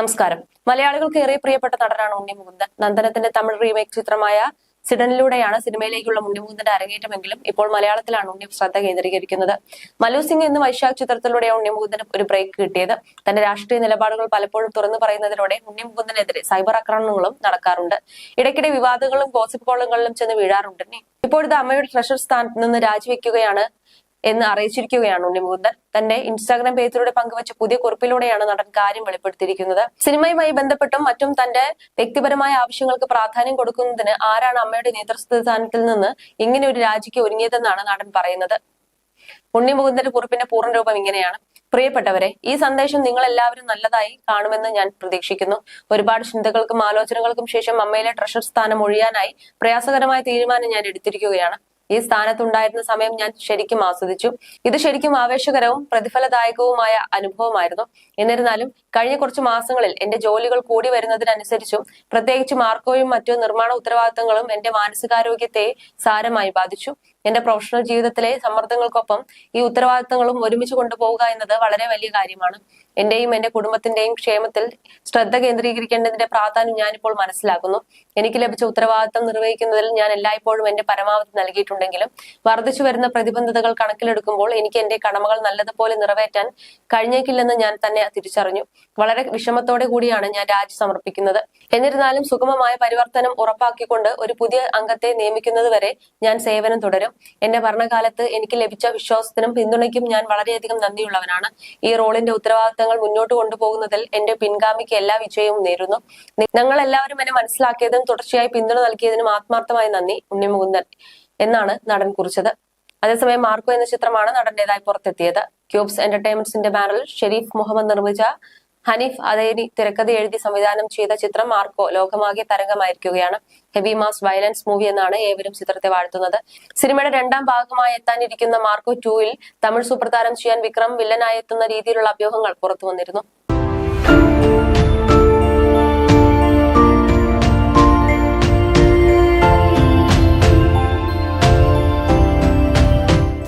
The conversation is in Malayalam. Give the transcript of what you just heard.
നമസ്കാരം. മലയാളികൾക്ക് ഏറെ പ്രിയപ്പെട്ട നടനാണ് ഉണ്ണി മുകുന്ദൻ. നന്ദനത്തിന്റെ തമിഴ് റീമേക്ക് ചിത്രമായ സിഡനിലൂടെയാണ് സിനിമയിലേക്കുള്ള ഉണ്ണിമുകുന്ദന്റെ അരങ്ങേറ്റമെങ്കിലും ഇപ്പോൾ മലയാളത്തിലാണ് ഉണ്ണി ശ്രദ്ധ കേന്ദ്രീകരിക്കുന്നത്. മല്ലു സിംഗ് എന്ന വൈശാഖ് ചിത്രത്തിലൂടെയാണ് ഉണ്ണിമുകുന്ദന് ഒരു ബ്രേക്ക് കിട്ടിയത്. തന്റെ രാഷ്ട്രീയ നിലപാടുകൾ പലപ്പോഴും തുറന്നു പറയുന്നതിലൂടെ ഉണ്ണിമുകുന്ദനെതിരെ സൈബർ ആക്രമണങ്ങളും നടക്കാറുണ്ട്. ഇടയ്ക്കിടെ വിവാദങ്ങളും ഗോസിപ്പ് കോളങ്ങളിലും ചെന്ന് വീഴാറുണ്ട്. ഇപ്പോഴത്തെ അമ്മയുടെ ട്രഷർ സ്ഥാനത്ത് നിന്ന് രാജിവെക്കുകയാണ് എന്ന് അറിയിച്ചിരിക്കുകയാണ് ഉണ്ണിമുകുന്ദൻ. തന്റെ ഇൻസ്റ്റാഗ്രാം പേജിലൂടെ പങ്കുവച്ച പുതിയ കുറിപ്പിലൂടെയാണ് നടൻ കാര്യം വെളിപ്പെടുത്തിയിരിക്കുന്നത്. സിനിമയുമായി ബന്ധപ്പെട്ടും മറ്റും തന്റെ വ്യക്തിപരമായ ആവശ്യങ്ങൾക്ക് പ്രാധാന്യം കൊടുക്കുന്നതിന് ആരാണ് അമ്മയുടെ നേതൃസ്ഥാനത്തിൽ നിന്ന് ഇങ്ങനെ ഒരു രാജിക്ക് ഒരുങ്ങിയതെന്നാണ് നടൻ പറയുന്നത്. ഉണ്ണി മുകുന്ദന്റെ കുറിപ്പിന്റെ പൂർണരൂപം ഇങ്ങനെയാണ്. പ്രിയപ്പെട്ടവരെ ഈ സന്ദേശം നിങ്ങൾ എല്ലാവരും നല്ലതായി കാണുമെന്ന് ഞാൻ പ്രതീക്ഷിക്കുന്നു. ഒരുപാട് ചിന്തകൾക്കും ആലോചനകൾക്കും ശേഷം അമ്മയിലെ ട്രഷർ സ്ഥാനം ഒഴിയാനായി പ്രയാസകരമായ തീരുമാനം ഞാൻ എടുത്തിരിക്കുകയാണ്. ഈ സ്ഥാനത്തുണ്ടായിരുന്ന സമയം ഞാൻ ശരിക്കും ആസ്വദിച്ചു. ഇത് ശരിക്കും ആവേശകരവും പ്രതിഫലദായകവുമായ അനുഭവമായിരുന്നു. എന്നിരുന്നാലും കഴിഞ്ഞ കുറച്ച് മാസങ്ങളിൽ എന്റെ ജോലികൾ കൂടി വരുന്നതിനനുസരിച്ചും പ്രത്യേകിച്ച് മാർക്കോയും മറ്റു നിർമ്മാണ ഉത്തരവാദിത്തങ്ങളും എന്റെ മാനസികാരോഗ്യത്തെ സാരമായി ബാധിച്ചു. എന്റെ പ്രൊഫഷണൽ ജീവിതത്തിലെ സമ്മർദ്ദങ്ങൾക്കൊപ്പം ഈ ഉത്തരവാദിത്തങ്ങളും ഒരുമിച്ച് കൊണ്ടുപോവുക എന്നത് വളരെ വലിയ കാര്യമാണ്. എന്റെയും എന്റെ കുടുംബത്തിന്റെയും ക്ഷേമത്തിൽ ശ്രദ്ധ കേന്ദ്രീകരിക്കേണ്ടതിന്റെ പ്രാധാന്യം ഞാനിപ്പോൾ മനസ്സിലാക്കുന്നു. എനിക്ക് ലഭിച്ച ഉത്തരവാദിത്തം നിർവഹിക്കുന്നതിൽ ഞാൻ എല്ലായ്പ്പോഴും എന്റെ പരമാവധി നൽകിയിട്ടുണ്ടെങ്കിലും വർദ്ധിച്ചു വരുന്ന പ്രതിബന്ധതകൾ കണക്കിലെടുക്കുമ്പോൾ എനിക്ക് എന്റെ കടമകൾ നല്ലതുപോലെ നിറവേറ്റാൻ കഴിഞ്ഞേക്കില്ലെന്ന് ഞാൻ തന്നെ തിരിച്ചറിഞ്ഞു. വളരെ വിഷമത്തോടെ കൂടിയാണ് ഞാൻ രാജി സമർപ്പിക്കുന്നത്. എന്നിരുന്നാലും സുഗമമായ പരിവർത്തനം ഉറപ്പാക്കിക്കൊണ്ട് ഒരു പുതിയ അംഗത്തെ നിയമിക്കുന്നതുവരെ ഞാൻ സേവനം തുടരും. എന്റെ ഭരണകാലത്ത് എനിക്ക് ലഭിച്ച വിശ്വാസത്തിനും പിന്തുണയ്ക്കും ഞാൻ വളരെയധികം നന്ദിയുള്ളവനാണ്. ഈ റോളിന്റെ ഉത്തരവാദിത്തങ്ങൾ മുന്നോട്ട് കൊണ്ടുപോകുന്നതിൽ എന്റെ പിൻഗാമിക്ക് എല്ലാ വിജയവും നേരുന്നു. ഞങ്ങൾ എല്ലാവരും എന്നെ മനസ്സിലാക്കിയതും തുടർച്ചയായി പിന്തുണ നൽകിയതിനും ആത്മാർത്ഥമായി നന്ദി ഉണ്ണിമുകുന്ദൻ എന്നാണ് നടൻ കുറിച്ചത്. അതേസമയം മാർക്കോ എന്ന ചിത്രമാണ് നടന്റേതായി പുറത്തെത്തിയത്. ക്യൂബ്സ് എന്റർടൈൻമെന്റ്സിന്റെ ബാനറിൽ ഷെരീഫ് മുഹമ്മദ് നിർമ്മിച്ച ഹനീഫ് അതേരി തിരക്കഥ എഴുതി സംവിധാനം ചെയ്ത ചിത്രം മാർക്കോ ലോകമാകെ തരംഗമായിരിക്കുകയാണ്. ഹെവി മാസ് വയലൻസ് മൂവി എന്നാണ് ഏവരും ചിത്രത്തെ വാഴ്ത്തുന്നത്. സിനിമയുടെ രണ്ടാം ഭാഗമായി എത്താനിരിക്കുന്ന മാർക്കോ ടൂവിൽ തമിഴ് സൂപ്രതാരം ചെയ്യാൻ വിക്രം വില്ലനായി എത്തുന്ന രീതിയിലുള്ള അഭ്യൂഹങ്ങൾ പുറത്തു വന്നിരുന്നു